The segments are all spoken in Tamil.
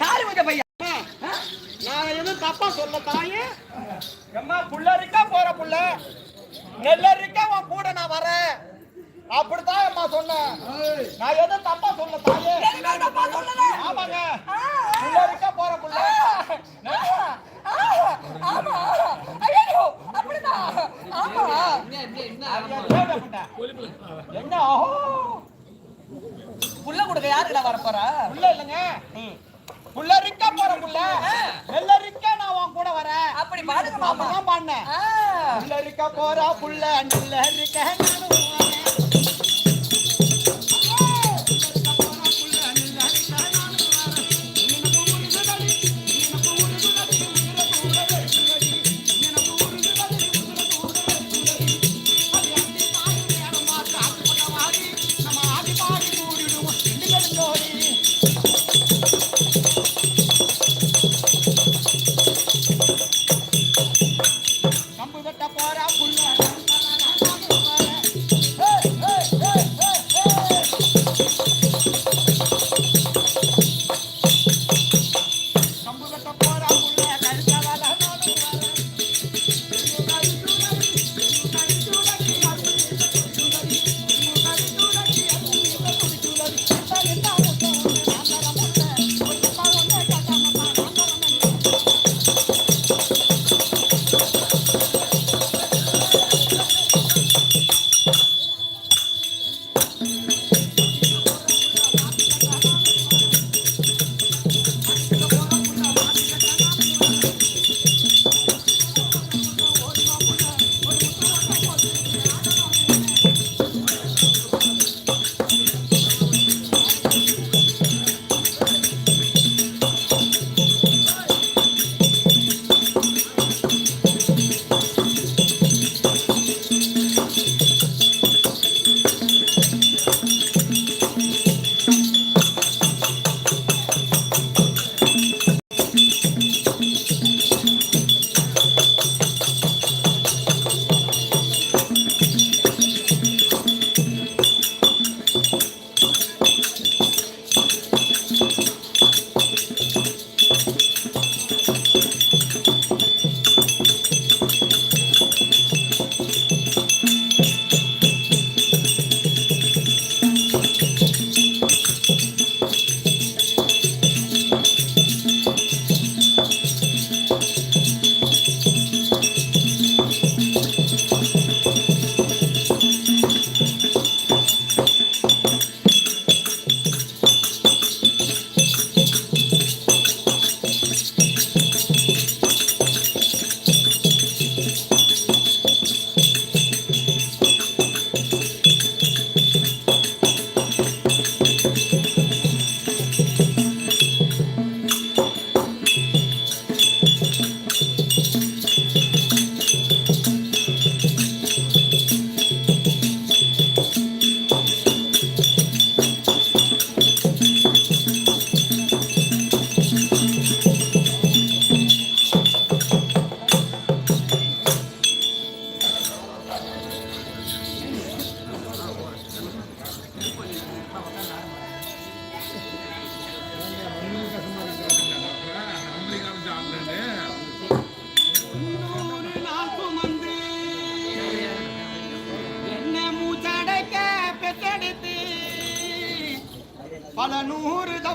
காரி வச்ச பையன்? நான் எதுவும் தப்பா சொல்ல தாயே. எம்மா புள்ள இருக்கா? போற புள்ள. நெல்ல இருக்கா? உன் கூட நான் வரேன். அப்படித்தான் அம்மா சொன்னேன். நான் எதுவும் தப்பா சொல்ல தாயே. ஆமாங்க. புள்ள இருக்கா? போற புள்ள. என்ன புள்ள கொடுக்க யாருடா வர போறா புள்ள இல்லைங்க. புள்ள இருக்கா போற புள்ள. நெல்ல இருக்கா நான் உன் கூட வரேன். அப்படி பாருங்க மாமா. அப்படிதான் பாடினேன். புள்ள இருக்கா போறா புள்ள நெல்ல நானும்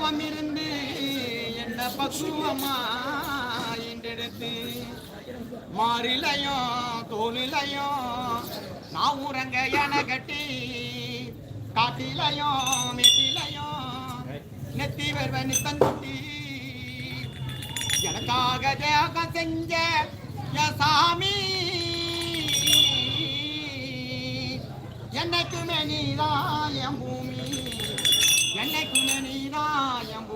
தவம் இருந்து என்ன பக்குவமா இன்றெடுத்து. மாறிலையும் தோலிலையும் நான் உறங்க என கட்டி காட்டிலையும் மெட்டிலையும் நெத்தி வருவனி தந்தி எனக்காக தேகம் செஞ்ச என் சாமி என்னைக்குமே நீதான் என் பூமி. என்னைக்குமே நீ என்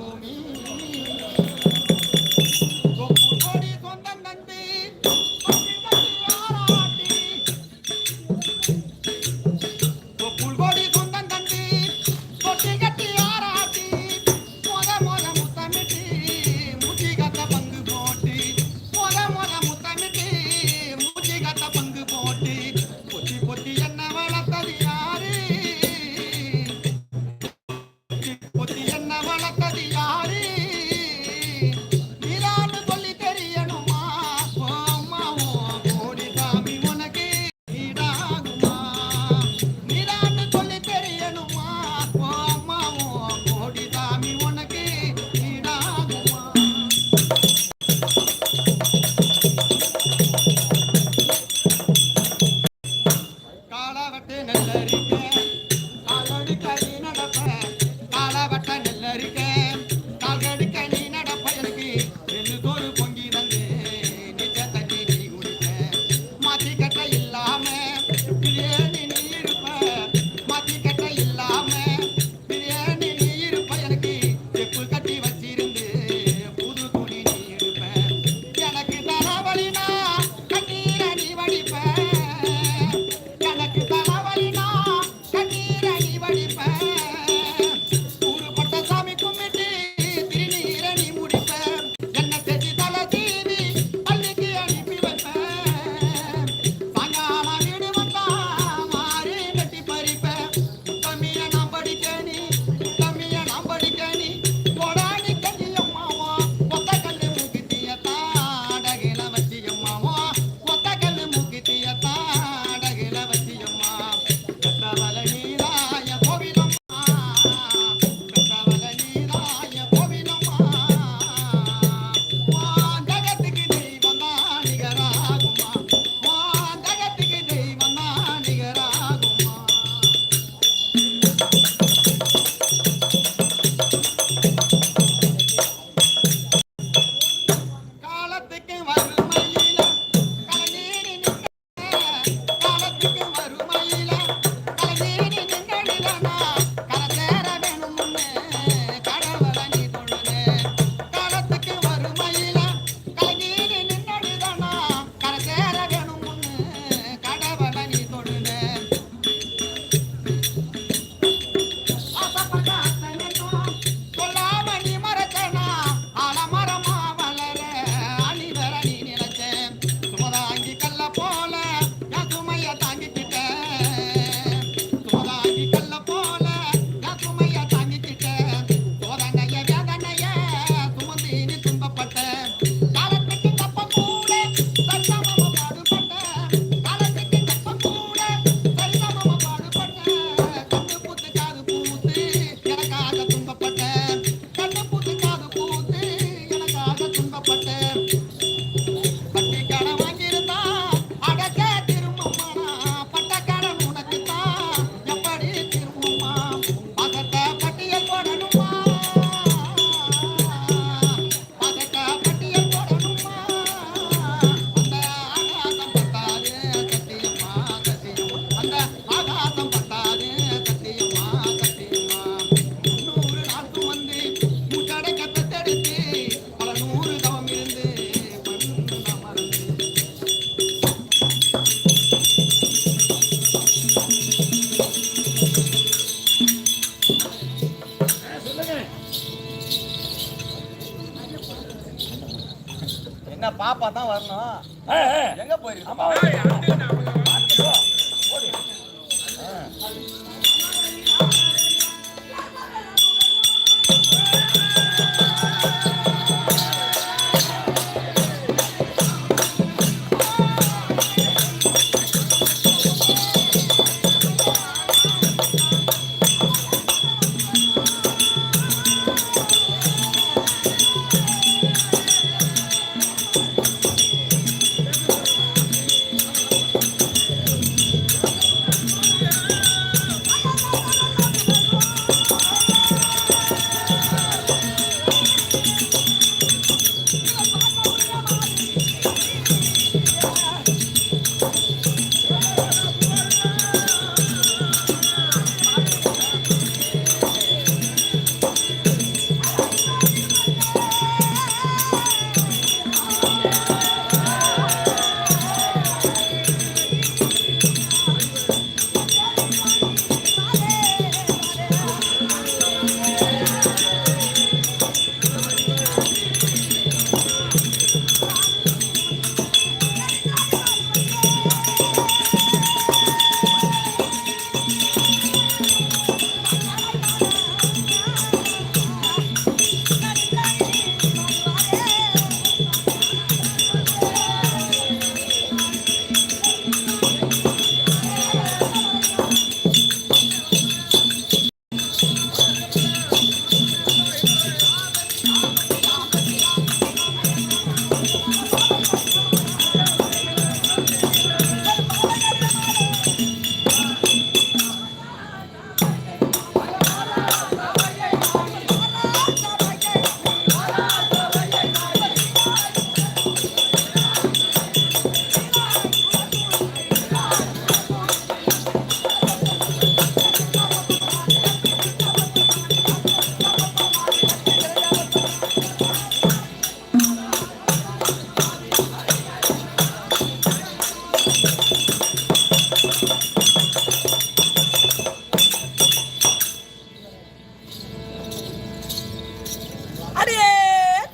அடியே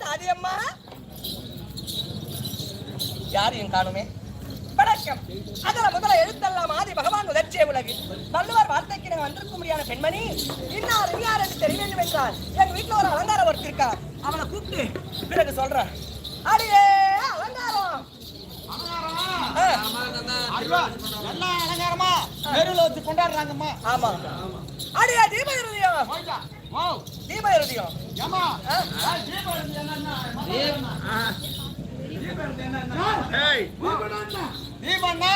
தாதியம்மா யார் என் காணுமே? வணக்கம். அதுல முதல்ல எழுத்தெல்லாம் ஆதி பகவான் முதற்சிய உலகு வள்ளுவர் வார்த்தைக்கு நான் வந்திருக்க முடியாத பெண்மணி இன்னார் யார் என்று தெரிய வேண்டும் என்றால் எங்க வீட்டுல ஒரு அலங்காரம் ஒருத்தர் இருக்கா? அவனை கூப்பிட்டு பிறகு சொல்றேன். அடியே அலங்காரம். அலங்காரமா? கொண்டாடுறாங்கம்மா. ஆமா. அடியே தீப இருதயம் போயிட்டா. வாவ். தீப தீபம்னா,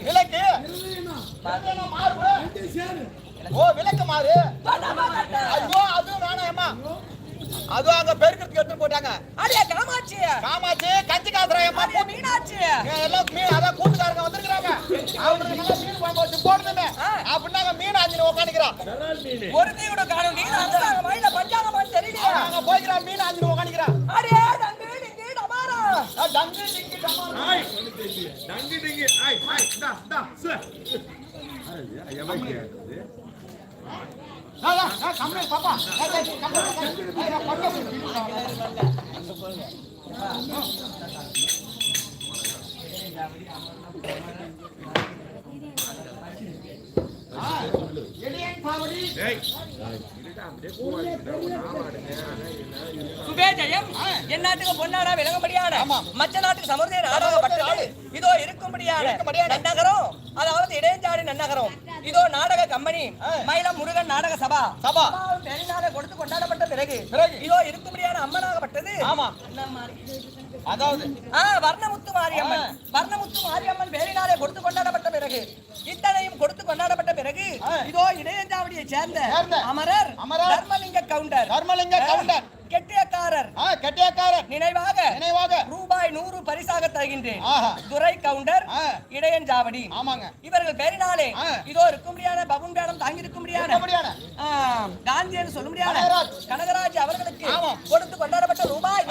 விளக்கு. ஓ விளக்கு மாறு. ஐயோ அதுவும் வேணாம்மா அதுவும் அங்க பெருக்கிறதுக்கு எடுத்து போட்டாங்க. அடியே காமாட்சி. காமாட்சி கஞ்சி காசுறாயம்மா மீனாட்சி. எல்லாம் மீன் அதான் கூட்டுக்காரங்க வந்திருக்கிறாங்க. அவங்களுக்கு மீன் வச்சு ஆ. அப்படின்னா மீன் ஆஞ்சின்னு உட்காந்துக்கிறான் ஒரு தீ கூட காணும். நீ அந்த மயில பஞ்சாங்கமான்னு தெரியலையா? அங்க போய்க்கிறான் மீன் ஆஞ்சின்னு உட்காந்துக்கிறான் அடியே தங்கு நீங்க டமாரா டங்கு டிங்கி டமாரம். ஏய், ஏய், ஏய், கம்முனு இரு, பாப்பா. ஏய், ஏய், கம்முனு இரு, ஏய், நான் பக்கம் போய் ஆ, எளியன் பாவடி. சுபேஜயம் என் நாட்டுக்கு பொன்னாடா விளங்கும்படியான. மற்ற நாட்டுக்கு சமர்த்திய நாடகப்பட்டது இதோ இருக்கும்படியான. நன்னகரம் அதாவது இடையஞ்சாடி நன்னகரம் இதோ நாடக கம்பெனி. மயிலம் முருகன் நாடக சபா சபா. பெரிநாளை கொடுத்து கொண்டாடப்பட்ட பிறகு. இதோ இருக்கும்படியான அம்மனாகப்பட்டது ஆமா. அதாவது ஆ, வர்ணமுத்து மாரியம்மன். வர்ணமுத்து மாரியம்மன் பேரினாலே கொடுத்து கொண்டாடப்பட்ட பிறகு இத்தனையும் கொடுத்து கொண்டாடப்பட்ட பிறகு. இதோ இடையஞ்சாவடியை சேர்ந்த அமரர் அமரர் தர்மலிங்க கவுண்டர் தர்மலிங்க கவுண்டர். கெட்டியக்காரர் ஆ, கெட்டியக்காரர் நினைவாக நினைவாக ரூபாய் நூறு பரிசாக தருகின்றேன் ஆஹா. துரை கவுண்டர் ஆ. இடையஞ்சாவடி ஆமாங்க இவர்கள் பேரினாலே. இதோ இருக்க முடியாத பபுன் பேடம் தாங்கி இருக்க முடியாத இருக்கும்படியான. காந்தி என்று சொல்ல முடியாத கனகராஜ். அவர்களுக்கு. கொடுத்து கொண்டாடப்பட்ட ரூபாய்.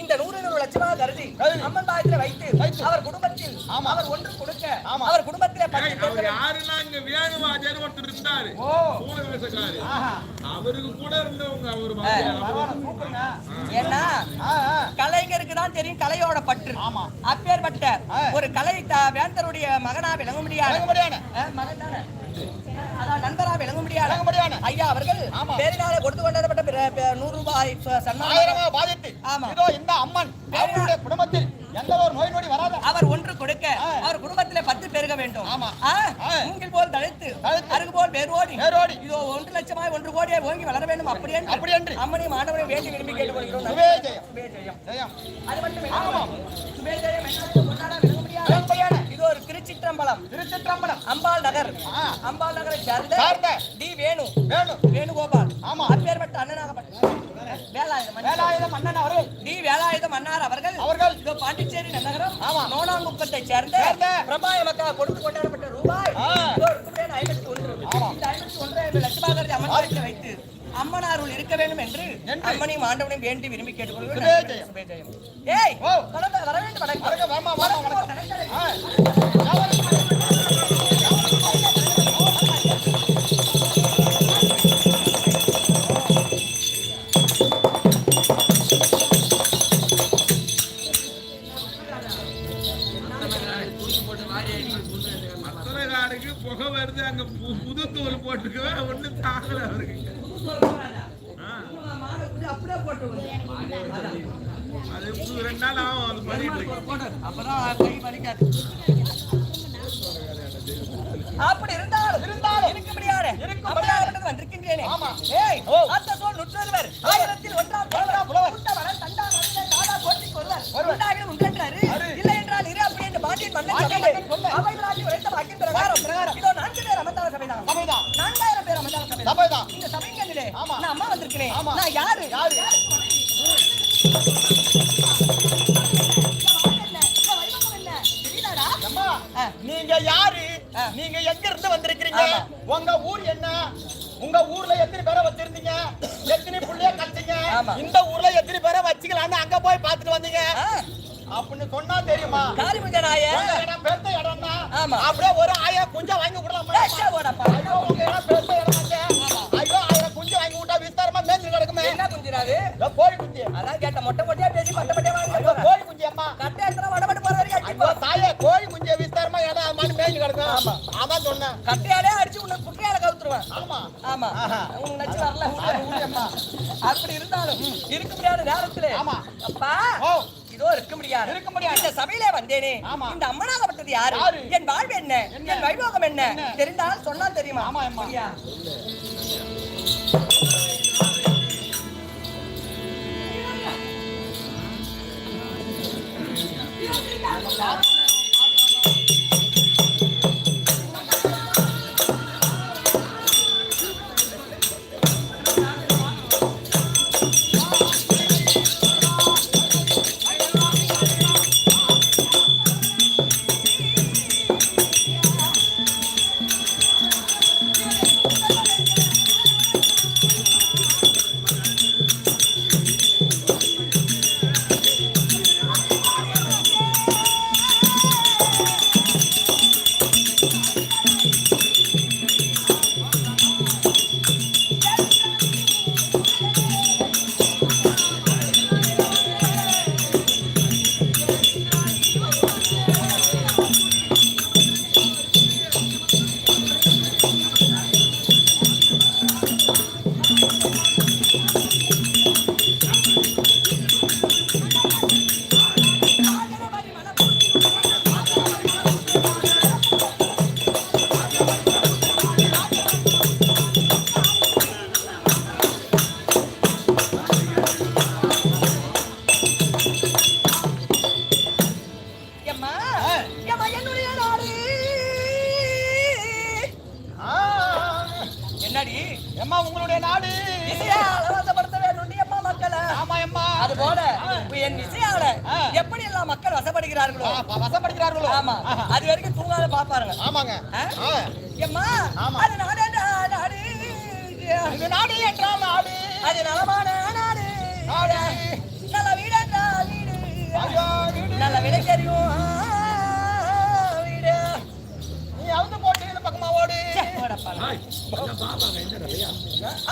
இந்த நூறு நூறு லட்சமாக கருதி. அம்மன் பாயத்தில் வைத்து வைத்து. அவர் குடும்பத்தில் ஆமா. அவர் ஒன்று கொடுக்க ஆமா. அவர் குடும்பத்திலே. அவருக்கு கூட இருந்தவங்க அவர். ஏன்னா ஆ, ஆ. கலைஞருக்கு தான் தெரியும் கலையோட பற்று ஆமா. அப்பேற்பட்ட ஆ. ஒரு கலை வேந்தருடைய மகனா விளங்க முடியாது. மகன் தானே நண்பரா விளங்க முடியாது. ஐயா அவர்கள். பேரினால கொடுத்து பிற- நூறு ரூபாய் ச- சன்மானம் ஆயிரமா பாதித்து ஆமா. இதோ இந்த அம்மன் அவருடைய குடும்பத்தில் எந்த ஒரு நோய் நொடி வராத அவர் ஒன்று கொடுக்க ஆ. அவர் குடும்பத்திலே பத்து பெருக வேண்டும். மூங்கில் போல் தழைத்து தழைத்து. அருகு போல் வேரோடி வேரோடி. இதோ ஒன்று லட்சமாய் ஒன்று கோடியாய் ஓங்கி வளர வேண்டும் அப்படி என்று அப்படி என்று. அம்மனையும் ஆண்டவரையும் வேண்டி விரும்பி கேட்டுக்கொள்கிறோம். அது மட்டும் திருச்சிற்றம்பலம் திருச்சிற்றம்பலம். அம்பாள் நகர். அம்பாள் நகரை சார்ந்த. டி வேணு. வேணும் வேணுகோபால். ஆமா. அப்பேற்பட்ட அண்ணனாகப்பட்ட வேலாயுதம். வேலாயுதம் அவர்கள் டி வேலாயுதம் அண்ணார் அவர்கள். அவர்கள். இதோ பாண்டிச்சேரி நகரம். ஆமா. நோனாங்குப்பத்தை சேர்ந்த. பிரபாய மக்கள் கொடுத்து கொண்டாடப்பட்ட ரூபாய். ஐம்பத்தி ஒன்று. இந்த ஐம்பத்தி ஒன்றை அம்மன் கோயிலில் வைத்து அம்மனாருள் இருக்க வேண்டும் என்று. அம்மனையும் ஆண்டவனையும் வேண்டி விரும்பி கேட்டுக்கொள்கிறேன். ஏய் வர வேண்டும் வணக்கம். நீங்க யாரு. நீங்க எங்க இருந்து வந்திருக்கிறீங்க. உங்க ஊர் என்ன உங்க ஊர்ல எத்தனை பேரை வச்சிருந்தீங்க எத்தனை புள்ளைய கட்டிங்க. இந்த ஊர்ல எத்தனை பேரை வச்சுக்கலாம்னு அங்க போய் பார்த்துட்டு வந்தீங்க அப்படின்னு சொன்னா தெரியுமா. உங்க இடம் பெருத்த இடம் தான். அப்படியே ஒரு ஆயா குஞ்சம் வாங்கி விடலாமா. ஐயோ உங்க இடம் பெருத்த இடம். ஐயோ ஆயிரம் குஞ்சு வாங்கி விட்டா விஸ்தாரமா மேய்ஞ்சு கிடக்குமே என்ன குஞ்சிராது? இதோ கோழி குஞ்சு அதான் கேட்ட மொட்டை மொட்டையா பேசி மட்டை மட்டையா வாங்கி. கோழி குஞ்சு அம்மா கட்டை எடுத்துனா வடபட்டு போற வரைக்கும். தாயே கோழி மாதிரி மேய்ஞ்சு கிடக்கும் ஆமா. அதான் சொன்னேன் கட்டையாலே அடிச்சு உன்னை குட்டையால கவுத்துருவேன். ஆமா ஆமா. உனக்கு நச்சு வரல. அப்படி இருந்தாலும் இருக்க முடியாத நேரத்திலே ஆமா. அப்பா இதோ இருக்க முடியாது இருக்க முடியாது. இந்த சபையிலே வந்தேனே. இந்த அம்மனாகப்பட்டது யாரு? என் வாழ்வு என்ன? என் வைபோகம் என்ன? தெரிந்தால் சொன்னால் தெரியுமா ஆமா, அம்மா. சரியா?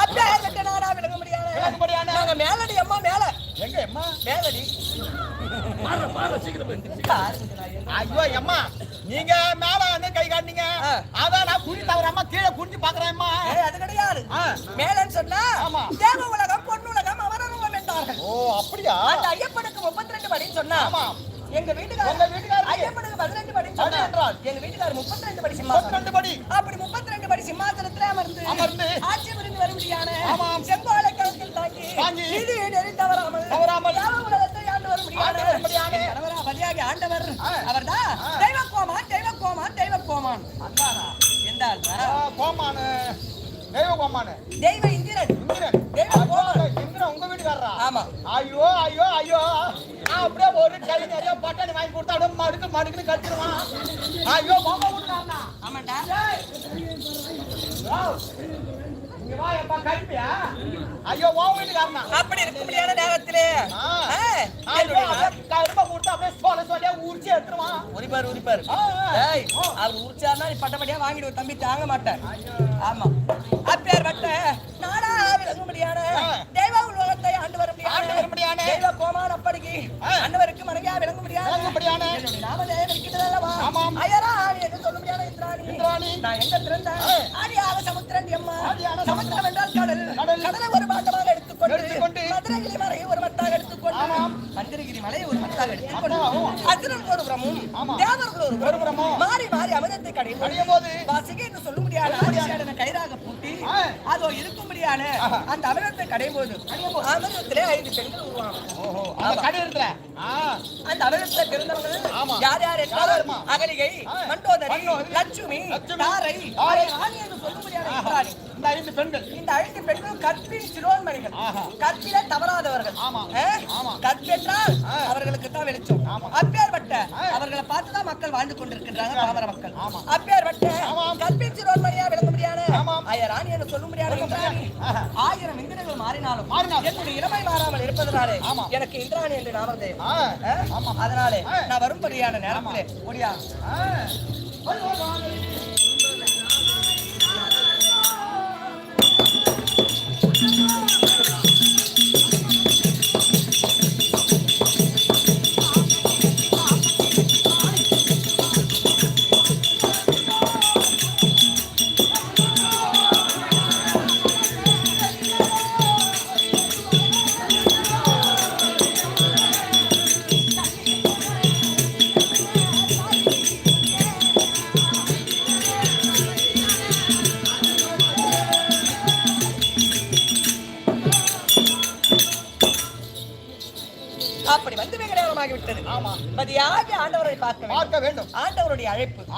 அப்பேற்பட்ட நாடா விளங்க முடியாது விளங்கும்படியான- நாங்க மேலடி அம்மா மேல எங்க அம்மா மேலடி ஐயோ அம்மா நீங்க மேல வந்து கை காட்டினீங்க. அதான் நான் குழி தவறாம கீழே குனிஞ்சு பாக்குறேன் அம்மா ஏய், அது கிடையாது. மேலன்னு சொன்னா. தேவ உலகம் பொண்ணு உலகம் அவரவங்க என்றார்கள் ஓ அப்படியா அந்த ஐயப்பனுக்கு முப்பத்தி ரெண்டு படின்னு சொன்னா ஆமா. எங்க வீட்டுக்காரர்? ஐயப்பனுக்கு பதினெட்டு படி என்றால்? எங்க வீட்டுக்காரர் முப்பத்தி ரெண்டு படி சிம்மாசனம் படி அப்படி முப்பத்தி ரெண்டு படி சிம்மாசனத்துல அமர்ந்து அமர்ந்து. ஆட்சி புரிந்து வரும்படியான ஆமாம். செங்கோலை தாங்கி தாங்கி. நீதி நெறி தவறாமல் தவறாமல். தேவ உலகத்தை ஆண்டு வரும்படியான கணவரா பலியாகி ஆண்டவர். அவர்தான். தெய்வ கோமான் தெய்வ கோமான் தெய்வ கோமான்? ஆ, கோமானு தெய்வ கோமானு தெய்வ இந்திரன் இந்திரன் தெய்வ கோமான் இந்திரன் உங்க வீட்டுக்காரரா ஆமா ஐயோ ஐயோ ஐயோ நான் அப்படியே ஒரு கை நிறைய பட்டாணி வாங்கி கொடுத்தா அப்படியே மடுக்கு மடுக்குன்னு கடிச்சிருவான். ஐயோ மாமா வீட்டுக்காரனா ஆமாண்டா. ஐயோ உன் வீட்டுக்காரனா? அப்படி இருக்க முடியாத நேரத்திலே. ஆ. ஆ, ஐயோ என்னுடைய அப்படியே கருப்பை கொடுத்து அப்படியே சோல சோலையா உரிச்சு எடுத்துருவான். உரிப்பார் உரிப்பார். ஆ, ஆ. ஏய் அவர் உரிச்சாருன்னா நீ பட்டப்படியா வாங்கிடுவ தம்பி தாங்க மாட்டேன் ஆமா. அப்பேர் பட்ட நாடா விளங்கும்படியான ஆ. உலகத்தை ஆண்டு வரும்படியான ஆண்டு வரும்படியான தெய்வ கோமான் அப்படிக்கு ஆ. அன்னவருக்கு மனைவியா விளங்கும்படியான விளங்கும்படியான என்னுடைய நாமதேயம் இருக்கிறது அல்லவா ஆமாம். அயரா ஆணி என்று சொல்ல முடியாத இந்திராணி இந்திராணி. நான் எங்க பிறந்தேன் ஆ. ஆடியாக சமுத்திரன் அம்மா ஆடியாக சமுத்திரம் என்றால் கடல் ஒரு பாட்டமாக எடுத்துக்கொண்டு. மதுரகிரி மலையை ஒரு மத்தாக எடுத்துக்கொண்டு. மந்திரகிரி மலையை ஒரு மத்தாக எடுத்துக்கொண்டு ஆமாம். அசுரன் ஒரு புறமும் ஆமா. தேவர்கள் ஒரு புறமும். மாறி மாறி அமிர்தத்தை கடையும் கடையும் போது வாசிகை என்று சொல்ல முடியாத அதோ இருக்கும்படியான. அந்த அமிர்தத்தை கடையும் போது அமிர்தத்திலே ஐந்து பெண்கள் உருவாகும் அந்த கடை அமிர்தத்தை பிறந்தவர்கள் ஆமா. யார் யார் என்றால் யாருமா? அகலிகை. மண்டோதரி லட்சுமி தாரை ராணி என்று சொல்ல முடியாத ஆஹா. இந்திராணி. இந்த ஐந்து பெண்கள் இந்த ஐந்து பெண்கள் கற்பின் சிரோன்மணிகள். கற்பிலே தவறாதவர்கள் ஆ. அவர்களுக்கு தான் வெளிச்சம். அப்பேற்பட்ட. அவர்களை பார்த்து தான் மக்கள் வாழ்ந்து கொண்டிருக்கின்றாங்க பாமர மக்கள். அப்பேற்பட்ட. கற்பின் சிரோன்மணியா விளங்க முடியாது ஆமாம். ராணி என்று சொல்ல முடியாது முடியாது. ஆயிரம் இந்திரங்கள் மாறினாலும். என்னுடைய இளமை மாறாமல் இருப்பதனாலே. எனக்கு இந்திராணி என்று நாமதே. அதனாலே. நான் வரும்படியான நேரத்திலே ஓடியா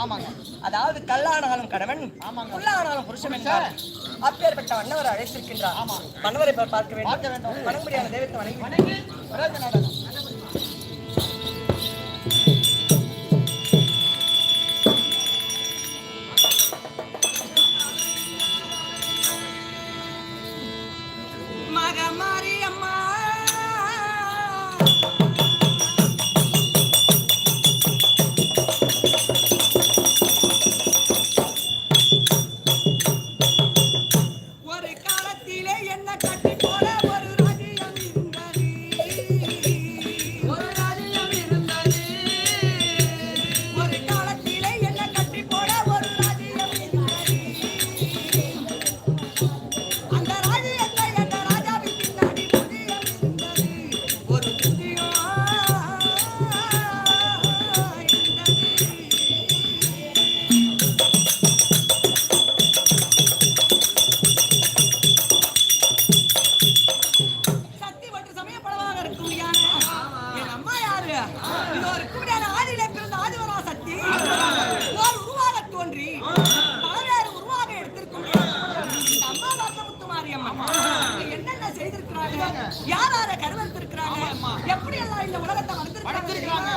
ஆமாங்க அதாவது கல்லானாலும் கணவன் ஆமாங்க. புல்லானாலும் புருஷன் என்றார் அப்பேற்பட்ட மன்னவர் அழைத்திருக்கின்றார். மன்னவரை பார்க்க வேண்டும் பார்க்க வேண்டும். வணங்கும்படியான தெய்வத்தை வணங்கி யார் யாரை கருவறுத்திருக்கிறாங்க? எப்படியெல்லாம் இந்த உலகத்தை வளர்த்திருக்கிறாங்க.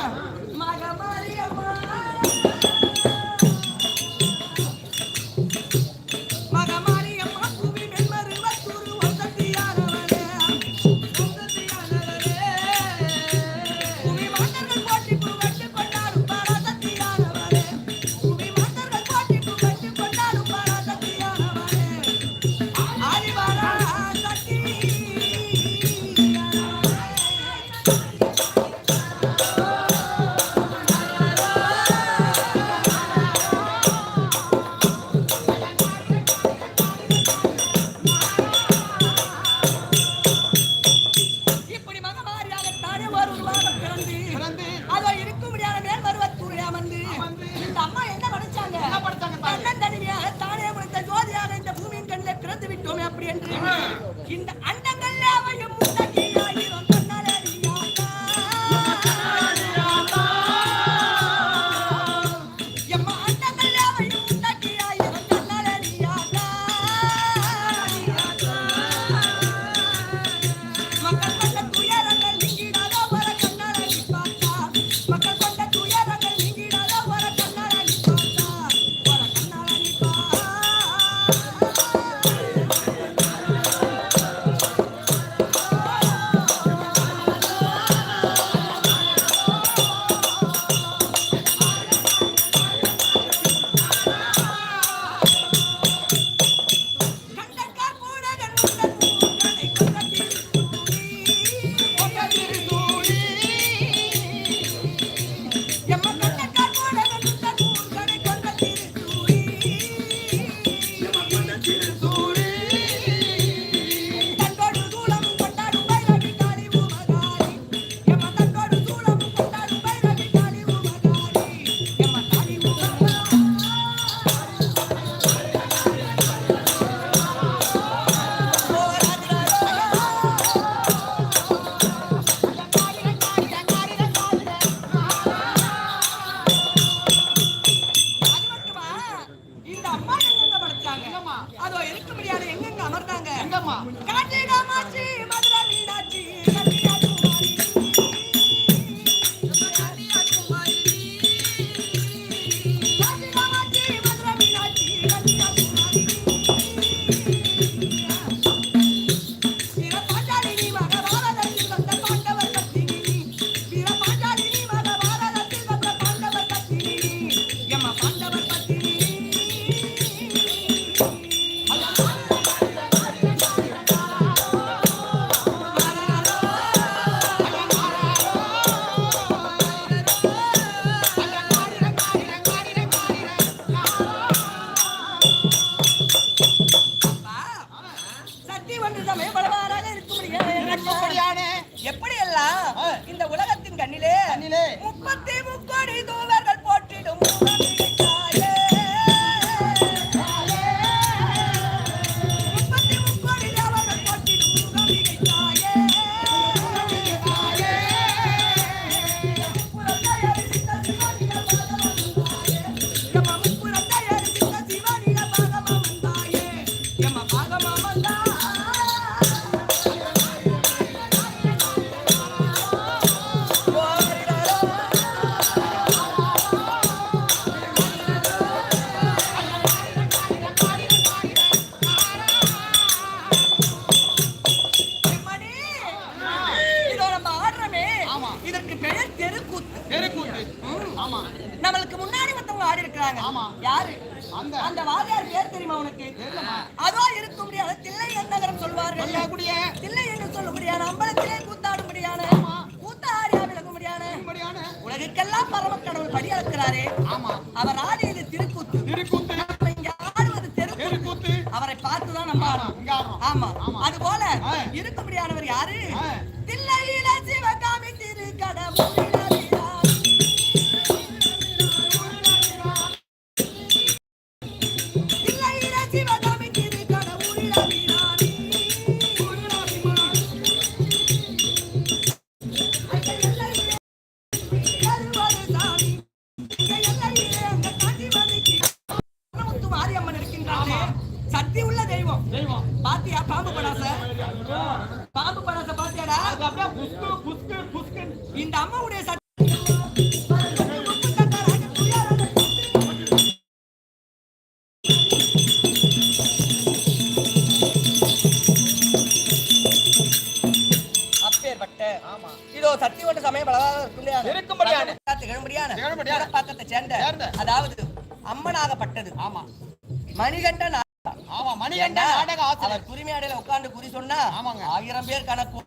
மணிகண்டன் நாடக ஆசிரியர். குறிமையாடையில உட்கார்ந்து குறி சொன்னா ஆமாங்க. ஆயிரம் பேர் கணக்கு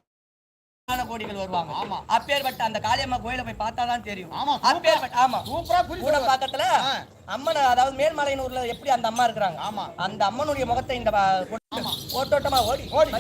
கோடிகள் வருவாங்க. ஆமா. அப்பேற்பட்ட அந்த காளியம்மா கோயில போய் பார்த்தாதான் தெரியும். ஆமா அப்பேற்பட்ட ஆமா. சூப்பரா கூட பக்கத்துல அம்மன் அதாவது மேல்மலையனூர்ல எப்படி அந்த அம்மா இருக்கிறாங்க? ஆமா. அந்த அம்மனுடைய முகத்தை இந்த ஓட்டோட்டமா ஓடி ஓடி.